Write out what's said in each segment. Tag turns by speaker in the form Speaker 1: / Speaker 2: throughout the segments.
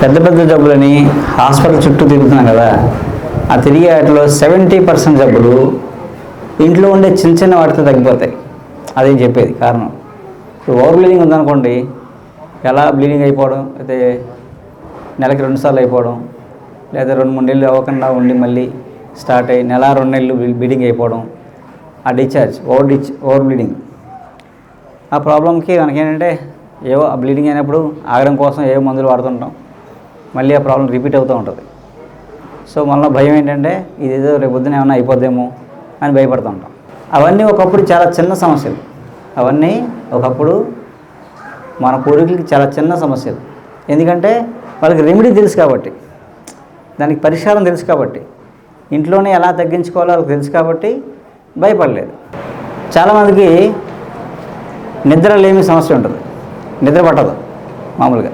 Speaker 1: పెద్ద పెద్ద జబ్బులని హాస్పిటల్ చుట్టూ తిరుగుతున్నాం కదా ఆ తిరిగే వాటిలో సెవెంటీ పర్సెంట్ జబ్బులు ఇంట్లో ఉండే చిన్న చిన్న వాటితో తగ్గిపోతాయి. అదే చెప్పేది కారణం. ఇప్పుడు ఓవర్ బ్లీడింగ్ ఉందనుకోండి ఎలా బ్లీడింగ్ అయిపోవడం? అయితే నెలకి రెండుసార్లు అయిపోవడం లేదా రెండు మూడు నెలలు అవ్వకుండా ఉండి మళ్ళీ స్టార్ట్ అయ్యి నెల రెండు నెలలు బ్లీడింగ్ అయిపోవడం ఆ డిశ్చార్జ్ ఓవర్ డిచ్ ఓవర్ బ్లీడింగ్. ఆ ప్రాబ్లంకి మనకేంటంటే ఏవో బ్లీడింగ్ అయినప్పుడు ఆగడం కోసం ఏవో మందులు వాడుతుంటాం. మళ్ళీ ఆ ప్రాబ్లం రిపీట్ అవుతూ ఉంటుంది. సో మనలో భయం ఏంటంటే ఇదేదో రేపు పొద్దున ఏమైనా అయిపోద్దేమో అని భయపడుతూ ఉంటాం. అవన్నీ ఒకప్పుడు చాలా చిన్న సమస్యలు. అవన్నీ ఒకప్పుడు మన పూర్వీకులకి చాలా చిన్న సమస్యలు. ఎందుకంటే వాళ్ళకి రెమెడీ తెలుసు కాబట్టి దానికి పరిష్కారం తెలుసు కాబట్టి ఇంట్లోనే ఎలా తగ్గించుకోవాలో వాళ్ళకి తెలుసు కాబట్టి భయపడలేదు. చాలామందికి నిద్ర లేమి సమస్య ఉంటుంది. నిద్ర పట్టదు మామూలుగా.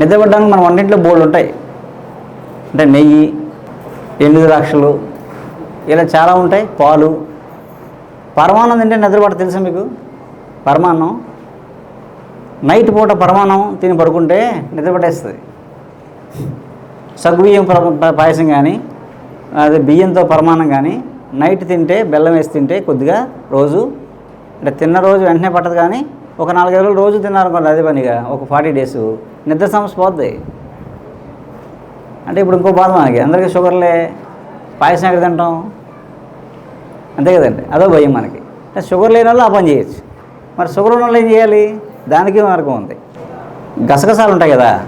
Speaker 1: నిద్రపడడానికి మన వంటింట్లో బోర్డు ఉంటాయి. అంటే నెయ్యి ఎండు ద్రాక్షలు ఇలా చాలా ఉంటాయి పాలు. పరమాన్నం తింటే నిద్ర తెలుసా మీకు? పరమాన్నం. నైట్ పూట పరమాన్నం తిని పడుకుంటే నిద్రపడేస్తుంది సగ్గుబియ్యం పర- పాయసం కానీ అదే బియ్యంతో పరమాన్నం కానీ నైట్ తింటే బెల్లం వేసి తింటే కొద్దిగా రోజు అంటే తిన్న రోజు వెంటనే పట్టదు కానీ ఒక నాలుగైదు రోజులు రోజు తిన్నారనుకోండి అదే పనిగా. ఒక ఫార్టీ డేస్. నిద్ర సమస్య పోద్ది. అంటే ఇప్పుడు ఇంకో బాధ మనకి. అందరికీ షుగర్లే. పాయసం ఎక్కడ తింటాం? అంతే కదండి. అదో భయం మనకి. అంటే షుగర్ లేని వాళ్ళు ఆ పని చేయొచ్చు. మరి షుగర్ ఉన్న వాళ్ళు ఏం చేయాలి? దానికి మార్గం ఉంది. గసగసాలు ఉంటాయి కదా.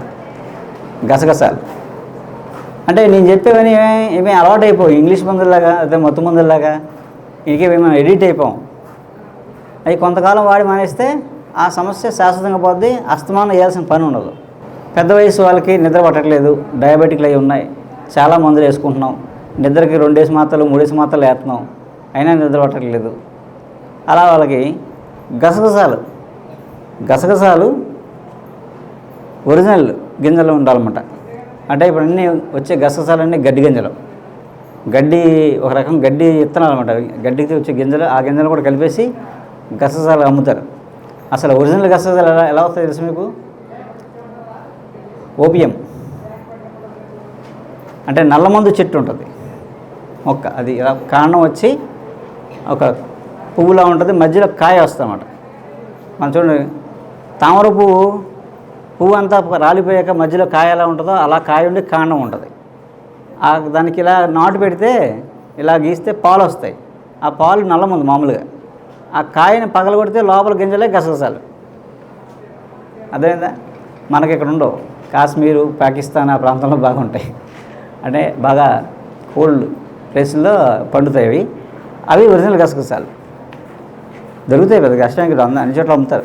Speaker 1: గసగసాలు. అంటే నేను చెప్పేవని ఏమీ- అలవాటు అయిపోయి ఇంగ్లీష్ మందుల్లాగా అదే మత్తు మందుల్లాగా ఇంకేమేమో ఎడిట్ అయిపోం. అవి కొంతకాలం వాడి మానేస్తే ఆ సమస్య శాశ్వతంగా పోద్ది అస్తమానం వేయాల్సిన పని ఉండదు. పెద్ద వయసు వాళ్ళకి నిద్ర పట్టట్లేదు డయాబెటిక్లు అవి ఉన్నాయి. చాలా మందులు వేసుకుంటున్నాం. నిద్రకి రెండేసి మాత్రలు మూడేసి మాత్రలు వేస్తున్నాం. అయినా నిద్ర పట్టట్లేదు. అలా వాళ్ళకి గసగసాలు గసగసాలు ఒరిజినల్ గింజలు ఉండాలన్నమాట. అంటే ఇప్పుడు అన్నీ వచ్చే గసగసాలన్నీ గడ్డి గింజలు. గడ్డి ఒక రకం గడ్డి విత్తనాలు అనమాట గడ్డికి వచ్చే గింజలు ఆ గింజలు కూడా కలిపేసి గసగసాలు అమ్ముతారు. అసలు ఒరిజినల్ గసగసాలు ఎలా ఎలా వస్తాయి తెలుసు మీకు? ఓపియం అంటే నల్లమందు చెట్టు ఉంటుంది. మొక్క అది ఇలా కాండం వచ్చి ఒక పువ్వులా ఉంటుంది మధ్యలో కాయ వస్తుందన్నమాట. మనం చూడండి తామర పువ్వు పువ్వు అంతా రాలిపోయాక మధ్యలో కాయ ఎలా ఉంటుందో అలా కాయ ఉండి కాండం ఉంటుంది. ఆ దానికి ఇలా నాటు పెడితే ఇలా గీస్తే పాలు వస్తాయి. ఆ పాలు నల్లమందు మామూలుగా. ఆ కాయని పగలగొడితే లోపల గింజలే గసగసాలు. అదేందా? మనకి ఇక్కడ ఉండవు. కాశ్మీరు పాకిస్తాన్ ఆ ప్రాంతంలో బాగుంటాయి. అంటే బాగా కోల్డ్ ప్లేస్లో పండుతాయి అవి. అవి ఒరిజినల్ గసగసాలు. దొరుకుతాయి పెద్ద కష్టం ఇక్కడ అన్ని చోట్ల అమ్ముతారు.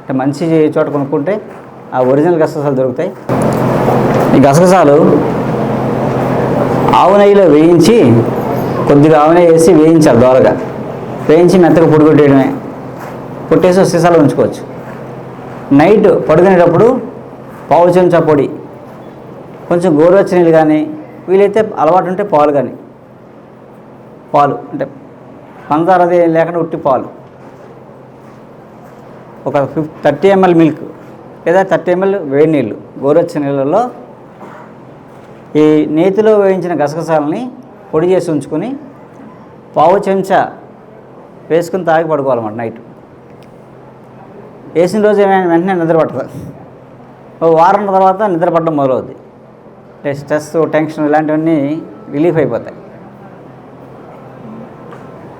Speaker 1: అంటే మంచి చోట కొనుక్కుంటే ఆ ఒరిజినల్ గసగసాలు దొరుకుతాయి. ఈ గసగసాలు ఆవు నెయ్యిలో వేయించి కొద్దిగా ఆవు నెయ్యి వేసి వేయించాలి దోరగా. వేయించి మెత్తగా పొడి కొట్టేయడమే సీసాలో ఉంచుకోవచ్చు. నైట్ పడుకునేటప్పుడు పావు చెంచా పొడి కొంచెం గోరువెచ్చని నీళ్ళు కానీ వీలైతే అలవాటు ఉంటే పాలు కానీ పాలు అంటే పంచదార అది లేకుండా ఉట్టి పాలు. ఒక ఫిఫ్ థర్టీ ఎంఎల్ మిల్క్ లేదా థర్టీ ఎంఎల్ వేడి నీళ్ళు గోరువెచ్చ నీళ్ళలో ఈ నేతిలో వేయించిన గసగసాలని పొడి చేసి ఉంచుకొని పావు చెంచా వేసుకుని తాగి పడుకోవాలన్నమాట నైట్ వేసిన రోజు ఏమైనా వెంటనే నిద్ర పట్టదు. ఒక వారం తర్వాత నిద్ర పట్టడం మొదలవుద్ది. స్ట్రెస్ టెన్షన్ ఇలాంటివన్నీ రిలీఫ్ అయిపోతాయి.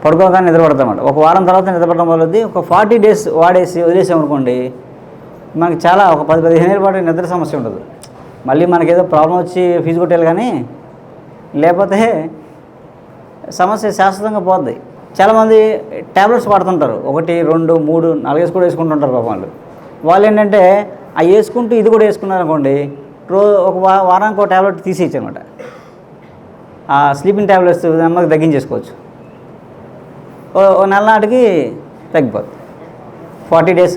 Speaker 1: పడుకోగానే నిద్ర ఒక వారం తర్వాత నిద్ర వల్లది ఒక ఫార్టీ డేస్ వాడేసి వదిలేసామనుకోండి మనకి చాలా ఒక పది పదిహేను ఏళ్ళ పాటు నిద్ర సమస్య ఉండదు. మళ్ళీ మనకి ఏదో ప్రాబ్లం వచ్చి ఫీజు కొట్టేయాలి కానీ లేకపోతే సమస్య శాశ్వతంగా పోద్ది. చాలామంది ట్యాబ్లెట్స్ వాడుతుంటారు. ఒకటి రెండు మూడు నాలుగేసి కూడా వేసుకుంటుంటారు పాపం వాళ్ళు. వాళ్ళు ఏంటంటే అవి వేసుకుంటూ ఇది కూడా వేసుకున్నారు అనుకోండి రో ఒక వారానికి ఒక ట్యాబ్లెట్ తీసేయచ్చు అనమాట ఆ స్లీపింగ్ ట్యాబ్లెట్స్ నెమ్మది తగ్గించేసుకోవచ్చు. ఓ నెల నాటికి తగ్గిపోతుంది ఫార్టీ డేస్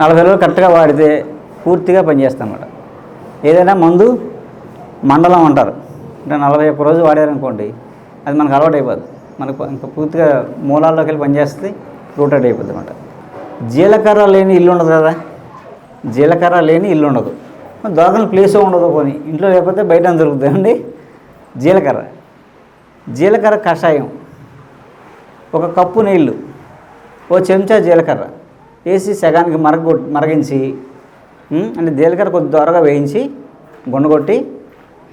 Speaker 1: నలభై రోజులు కరెక్ట్గా వాడితే పూర్తిగా పనిచేస్తామన్నమాట ఏదైనా మందు మండలం అంటారు. అంటే నలభై ఒక్క రోజు వాడారనుకోండి అది మనకు అలవాటు అయిపోతుంది మనకు ఇంకా పూర్తిగా మూలాల్లోకి వెళ్ళి పనిచేస్తుంది రూటెడ్ అయిపోద్ది అనమాట జీలకర్ర లేని ఇల్లు ఉండదు కదా? జీలకర్ర లేని ఇల్లు ఉండదు. దొరకని ప్లేస్ ఉండదు పోనీ. ఇంట్లో లేకపోతే బయట దొరుకుతుందండి జీలకర్ర. జీలకర్ర కషాయం. ఒక కప్పు నీళ్ళు ఓ చెంచా జీలకర్ర. వేసి సగానికి మరగ మరగించి అంటే జీలకర్ర కొద్ది త్వరగా వేయించి గుండగొట్టి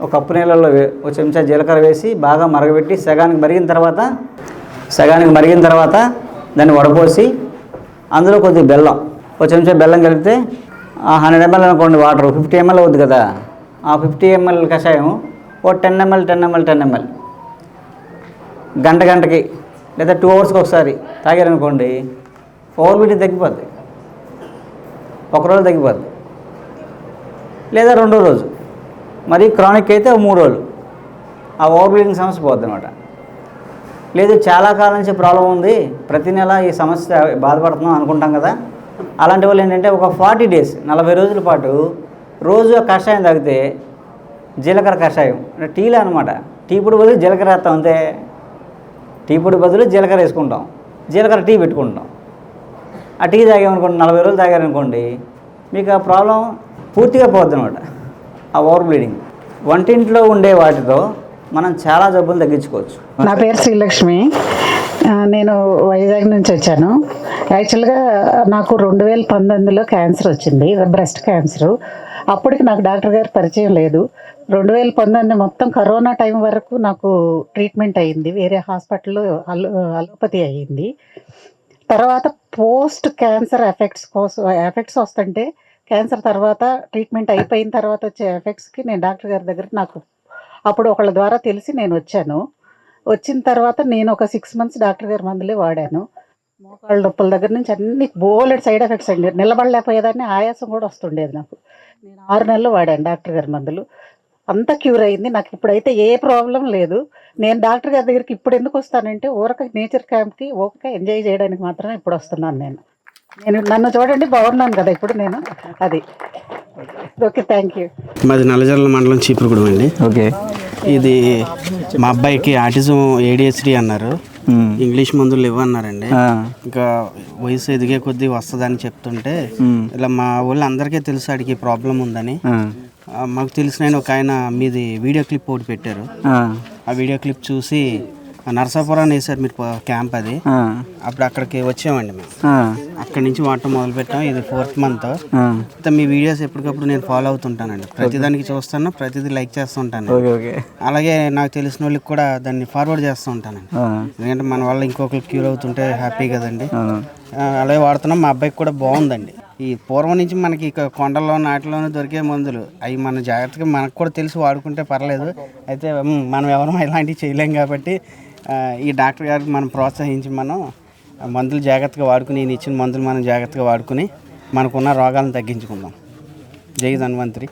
Speaker 1: ఒక కప్పు నీళ్ళల్లో ఒక చెంచా జీలకర్ర వేసి బాగా మరగబెట్టి సగానికి మరిగిన తర్వాత సగానికి మరిగిన తర్వాత దాన్ని వడపోసి అందులో కొద్దిగా బెల్లం ఒక చెంచా బెల్లం కలిపితే హండ్రెడ్ ఎంఎల్ అనుకోండి వాటర్ ఫిఫ్టీ ఎంఎల్ అవుద్ది కదా. ఆ ఫిఫ్టీ ఎంఎల్ కషాయం ఓ ten ML ten ML ten ML. గంట గంటకి లేదా టూ అవర్స్కి ఒకసారి తాగారనుకోండి ఓవర్ బిటీ తగ్గిపోద్ది. ఒకరోజు తగ్గిపోద్ది. లేదా రెండో రోజు. మరి క్రానిక్ అయితే మూడు రోజులు. ఆ ఓవర్ బ్లీడింగ్ సమస్య పోద్ది అనమాట లేదు చాలా కాలం నుంచి ప్రాబ్లం ఉంది. ప్రతి నెల ఈ సమస్య బాధపడుతున్నాం అనుకుంటాం కదా. అలాంటి వాళ్ళు ఏంటంటే ఒక ఫార్టీ డేస్ నలభై రోజుల పాటు రోజు ఆ కషాయం తాగితే జీలకర్ర కషాయం అంటే టీలే అనమాట టీ పొడి బదులు జీలకర్ర వేస్తాం అంతే. టీ పొడి బదులు జీలకర్ర వేసుకుంటాం. జీలకర్ర టీ పెట్టుకుంటాం. ఆ టీ తాగామనుకోండి నలభై రోజులు తాగారనుకోండి మీకు ఆ ప్రాబ్లం పూర్తిగా పోద్ది అనమాట ఆ ఓవర్ బ్లీడింగ్. వంటింట్లో ఉండే వాటితో మనం చాలా జబ్బులు తగ్గించుకోవచ్చు.
Speaker 2: నా పేరు శ్రీలక్ష్మి. నేను వైజాగ్ నుంచి వచ్చాను. యాక్చువల్గా నాకు రెండు వేల పంతొమ్మిదిలో క్యాన్సర్ వచ్చింది బ్రెస్ట్ క్యాన్సర్. అప్పటికి నాకు డాక్టర్ గారు పరిచయం లేదు. రెండు వేల పంతొమ్మిది మొత్తం కరోనా టైం వరకు నాకు ట్రీట్మెంట్ అయ్యింది వేరే హాస్పిటల్లో అలో అలోపతి అయ్యింది. తర్వాత పోస్ట్ క్యాన్సర్ ఎఫెక్ట్స్ కోసం ఎఫెక్ట్స్ వస్తుంటే క్యాన్సర్ తర్వాత ట్రీట్మెంట్ అయిపోయిన తర్వాత వచ్చే ఎఫెక్ట్స్కి నేను డాక్టర్ గారి దగ్గర నాకు అప్పుడు ఒకళ్ళ ద్వారా తెలిసి నేను వచ్చాను. వచ్చిన తర్వాత నేను ఒక సిక్స్ మంత్స్ డాక్టర్ గారి మందులే వాడాను. మోకాళ్ళ నొప్పుల దగ్గర నుంచి అన్ని బోలెడ్ సైడ్ ఎఫెక్ట్స్ అండి. నిలబడలేకపోయేదాన్ని ఆయాసం కూడా వస్తుండేది నాకు. నేను ఆరు నెలలు వాడాను డాక్టర్ గారి మందులు. అంతా క్యూర్ అయింది. నాకు ఇప్పుడైతే ఏ ప్రాబ్లం లేదు. నేను డాక్టర్ గారి దగ్గరికి ఇప్పుడు ఎందుకు వస్తానంటే ఊరక నేచర్ క్యాంప్కి ఊరక ఎంజాయ్ చేయడానికి మాత్రమే ఇప్పుడు వస్తున్నాను నేను. నేను నన్ను చూడండి బాగున్నాను కదా ఇప్పుడు నేను. అది. ఓకే థ్యాంక్ యూ
Speaker 3: మాది నల్లజర్ల మండలం చీపురుగూడెం అండి.
Speaker 1: ఓకే.
Speaker 3: ఇది మా అబ్బాయికి ఆటిజం ఏడిహెచ్డి అన్నారు. ఇంగ్లీష్ మందులు ఇవ్వన్నారండి. ఇంకా వయసు ఎదిగే కొద్దీ వస్తుందని చెప్తుంటే ఇలా మా ఊళ్ళో అందరికీ తెలుసు ఆడికి ప్రాబ్లం ఉందని. మాకు తెలిసిన ఒక ఆయన మీది వీడియో క్లిప్ ఒకటి పెట్టారు. ఆ వీడియో క్లిప్ చూసి ఆ నరసాపురాన్ని వేశారు మీరు క్యాంప్ అది. అప్పుడు అక్కడికి వచ్చామండి మేము. అక్కడి నుంచి వాడటం మొదలు పెట్టాం ఇది ఫోర్త్ మంత్. మీ వీడియోస్ ఎప్పటికప్పుడు నేను ఫాలో అవుతుంటానండి. ప్రతిదానికి చూస్తాను ప్రతిదీ లైక్ చేస్తుంటాను అలాగే నాకు తెలిసిన వాళ్ళకి కూడా దాన్ని ఫార్వర్డ్ చేస్తూ ఉంటానండి ఎందుకంటే మన వల్ల ఇంకొకరు క్యూర్ అవుతుంటే హ్యాపీ కదండి. అలాగే వాడుతున్నాం. మా అబ్బాయికి కూడా బాగుందండి. ఈ పూర్వం నుంచి మనకి ఇక కొండల్లో నాటిలోనే దొరికే మందులు. అవి మన జాగ్రత్తగా మనకు కూడా తెలిసి వాడుకుంటే పర్లేదు. అయితే మనం ఎవరు ఇలాంటివి చేయలేం కాబట్టి ఈ డాక్టర్ గారికి మనం ప్రోత్సహించి మనం మందులు జాగ్రత్తగా వాడుకుని ఈయన ఇచ్చిన మందులు మనం జాగ్రత్తగా వాడుకుని మనకున్న రోగాలను తగ్గించుకుందాం. జై ధన్వంతరి.